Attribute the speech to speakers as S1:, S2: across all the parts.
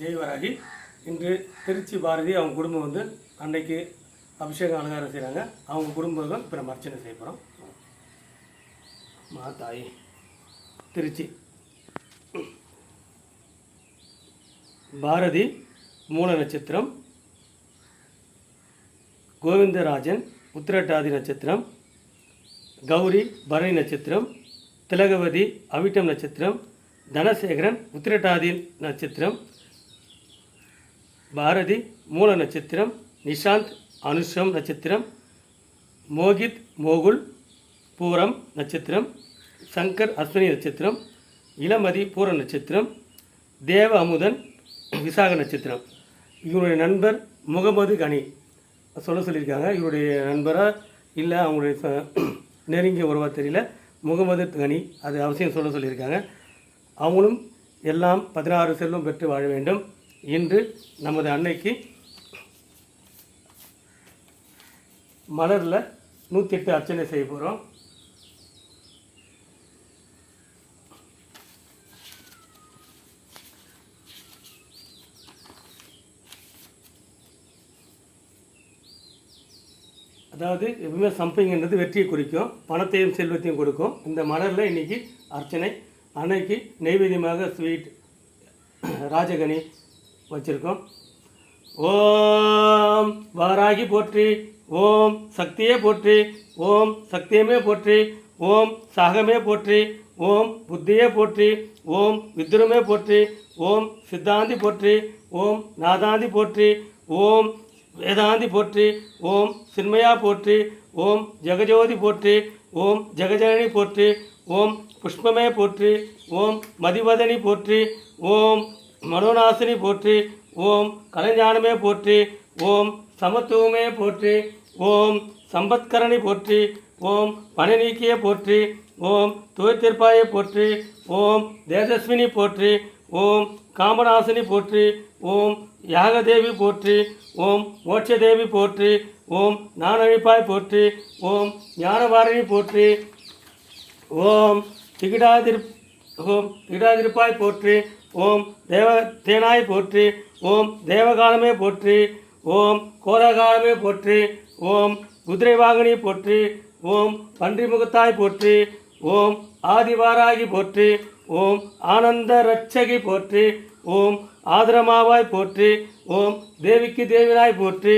S1: ஜெயவராகி இன்று திருச்சி பாரதி அவங்க குடும்பம் வந்து அன்னைக்கு அபிஷேகம் அலங்காரம் செய்கிறாங்க அவங்க குடும்பம் இப்போ நம்ம அர்ச்சனை செய்ய போகிறோம் மாதாயி திருச்சி. பாரதி மூல நட்சத்திரம். கோவிந்தராஜன் உத்திரட்டாதி நட்சத்திரம். கௌரி பரணி நட்சத்திரம். திலகவதி அவிட்டம் நட்சத்திரம். தனசேகரன் உத்திரட்டாதி நட்சத்திரம். பாரதி மூல நட்சத்திரம் நிஷாந்த் அனுஷம் நட்சத்திரம் மோகித் மோகுல் பூரம் நட்சத்திரம் சங்கர் அஸ்வினி நட்சத்திரம் இளமதி பூர நட்சத்திரம் தேவ அமுதன் விசாக நட்சத்திரம். இவருடைய நண்பர் முகமது கனி. சொல்ல சொல்லியிருக்காங்க இவருடைய நண்பராக இல்லை அவங்களுடைய ச- நெருங்கிய உறவாக தெரியல. முகமது கனி அது அவசியம் சொல்ல சொல்லியிருக்காங்க. அவங்களும் எல்லாம் பதினாறு செல்வம் பெற்று வாழ வேண்டும். இன்று நமது அன்னைக்கு மலரில் நூற்றி எட்டு அர்ச்சனை செய்ய போகிறோம் அதாவது எப்பவுமே சம்பிங்கிறது வெற்றியை குறிக்கும். பணத்தையும் செல்வத்தையும் கொடுக்கும். இந்த மலரில் இன்னைக்கு அர்ச்சனை அன்னைக்கு நெய்வேதியமாக ஸ்வீட் ராஜகனி வச்சுருக்கோம் ஓம் வாராகி போற்றி ஓம் சக்தியே போற்றி ஓம் சக்தியமே போற்றி ஓம் சாகமே போற்றி ஓம் புத்தியே போற்றி ஓம் வித்ருமே போற்றி ஓம் சித்தாந்தி போற்றி ஓம் நாதாந்தி போற்றி ஓம் வேதாந்தி போற்றி ஓம் சின்மயா போற்றி ஓம் ஜெகஜோதி போற்றி ஓம் ஜெகஜனனி போற்றி ஓம் புஷ்பமே போற்றி ஓம் மதிவதனி போற்றி ஓம் மனோநாசினி போற்றி ஓம் கலைஞானமே போற்றி ஓம் சமத்துவமே போற்றி ஓம் சம்பத்கரணி போற்றி ஓம் பணி நீக்கிய போற்றி ஓம் துவைத்திருப்பாயை போற்றி ஓம் தேஜஸ்வினி போற்றி ஓம் காமநாசினி போற்றி ஓம் யாகதேவி போற்றி ஓம் மோட்சதேவி போற்றி ஓம் நானழிப்பாய் போற்றி ஓம் ஞானவாரணி போற்றி ஓம் திகிடாதிர் ஓம் இடாதிருப்பாய் போற்றி ஓம் தேவ தேனாய் போற்றி ஓம் தேவகாலமே போற்றி ஓம் கோரகாலமே போற்றி ஓம் குதிரை வாகனி போற்றி ஓம் பன்றி முகத்தாய் போற்றி ஓம் ஆதிவாராகி போற்றி ஓம் ஆனந்த ரட்சகி போற்றி ஓம் ஆதரமாவாய் போற்றி ஓம் தேவிக்கு தேவினாய் போற்றி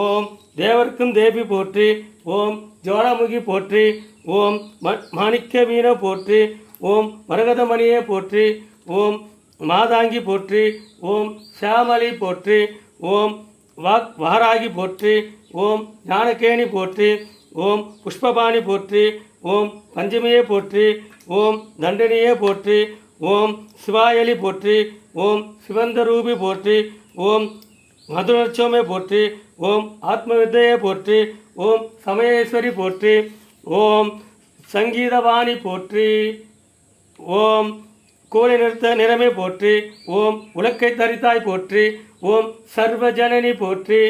S1: ஓம் தேவர்க்கும் தேவி போற்றி ஓம் ஜோராமுகி போற்றி ஓம் மாணிக்க வீண போற்றி ஓம் மரகதமணியே போற்றி ஓம் மாதாங்கி போற்றி ஓம் சியாமளி போற்றி ஓம் வாக் வாராகி போற்றி ஓம் ஞானகேணி போற்றி ஓம் புஷ்பபாணி போற்றி ஓம் பஞ்சமியே போற்றி ஓம் தண்டனியே போற்றி ஓம் சிவாயலி போற்றி ஓம் சிவந்தரூபி போற்றி ஓம் மதுரட்சமே போற்றி ஓம் ஆத்மவித்தையே போற்றி ஓம் சமயேஸ்வரி போற்றி ஓம் சங்கீதவாணி போற்றி ஓம் கோழி நிறுத்த நிறமே போற்றி ஓம் உலக்கை தரித்தாய் போற்றி ஓம் சர்வஜனனி போற்றி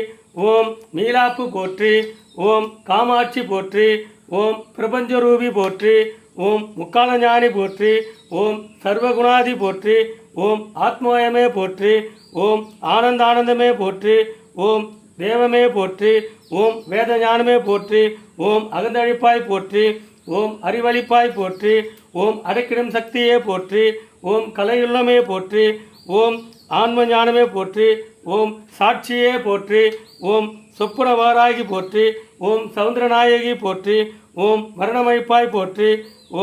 S1: ஓம் மீலாப்பு போற்றி ஓம் காமாட்சி போற்றி ஓம் பிரபஞ்சரூபி போற்றி ஓம் முக்கால ஞானி போற்றி ஓம் சர்வகுணாதி போற்றி ஓம் ஆத்மோயமே போற்றி ஓம் ஆனந்தானந்தமே போற்றி ஓம் தேவமே போற்றி ஓம் வேத ஞானமே போற்றி ஓம் அகந்தழிப்பாய் போற்றி ஓம் அறிவழிப்பாய் போற்றி ஓம் அடக்கிடும் சக்தியே போற்றி ஓம் கலையுள்ளமே போற்றி ஓம் ஆன்ம ஞானமே போற்றி ஓம் சாட்சியே போற்றி ஓம் சொப்புரவாராகி போற்றி ஓம் சவுந்தரநாயகி போற்றி ஓம் மரணமைப்பாய் போற்றி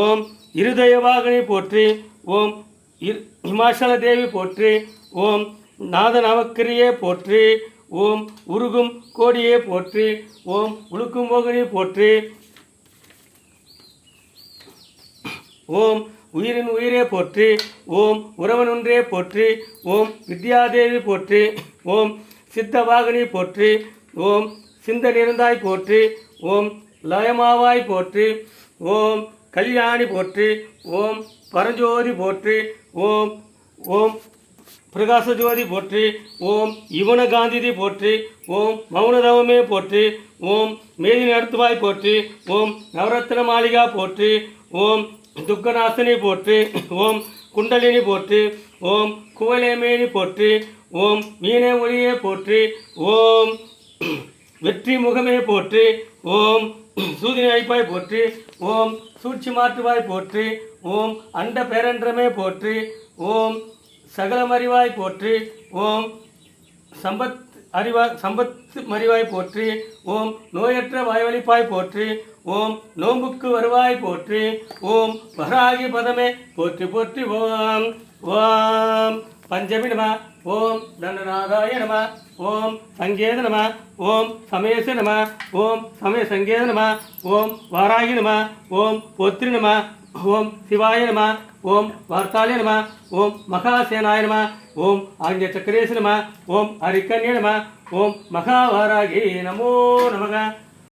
S1: ஓம் இருதயவாகனி போற்றி ஓம் இமாச்சல தேவி போற்றி ஓம் நாதநவக்கரியே போற்றி ஓம் உருகும் கோடியே போற்றி ஓம் உழுக்கும் மோகினி போற்றி ஓம் உயிரின் உயிரே போற்றி ஓம் உறவனொன்றே போற்றி ஓம் வித்யாதேவி போற்றி ஓம் சித்தவாகனி போற்றி ஓம் சிந்த நிறந்தாய் போற்றி ஓம் லயமாவாய் போற்றி ஓம் கல்யாணி போற்றி ஓம் பரஞ்சோதி போற்றி ஓம் ஓம் பிரகாசஜோதி போற்றி ஓம் யுவன காந்திதி போற்றி ஓம் மௌனதவமே போற்றி ஓம் மேதி நடத்துவாய் போற்றி ஓம் நவரத்ன மாளிகா போற்றி ஓம் துக்கநாசினி போற்று ஓம் குண்டலினி போற்று ஓம் குவலேமேனி போற்று ஓம் மீனே ஒளியே போற்று ஓம் வெற்றி முகமே போற்று ஓம் சூதினி வைப்பாய் போற்று ஓம் சூழ்ச்சி மாற்றுவாய் போற்று ஓம் அண்ட பேரன்றமே போற்று ஓம் சகலமறிவாய் போற்று ஓம் சம்பத் அறிவா சம்பத்து மறிவாய் போற்று ஓம் நோயற்ற வாய்வழிப்பாய் போற்று ஓம் நோம்புக்கு வருவாய் போற்றி ஓம் வராகி பதமே போற்றி போற்றி ஓம் ஓம் பஞ்சமி நம ஓம் தண்டநாதாய நம ஓம் சங்கேத நம ஓம் சமேச நம ஓம் சமய சங்கேத நம ஓம் வாராகி நம ஓம் பொத்ரி நம ஓம் சிவாய நம ஓம் வார்த்தாலய நம ஓம் மகாசேனாய நம ஓம் ஆஞ்ச சக்கரேச நம ஓம் ஹரிக்கன்ய நம ஓம் மகாவாராகி நமோ நமக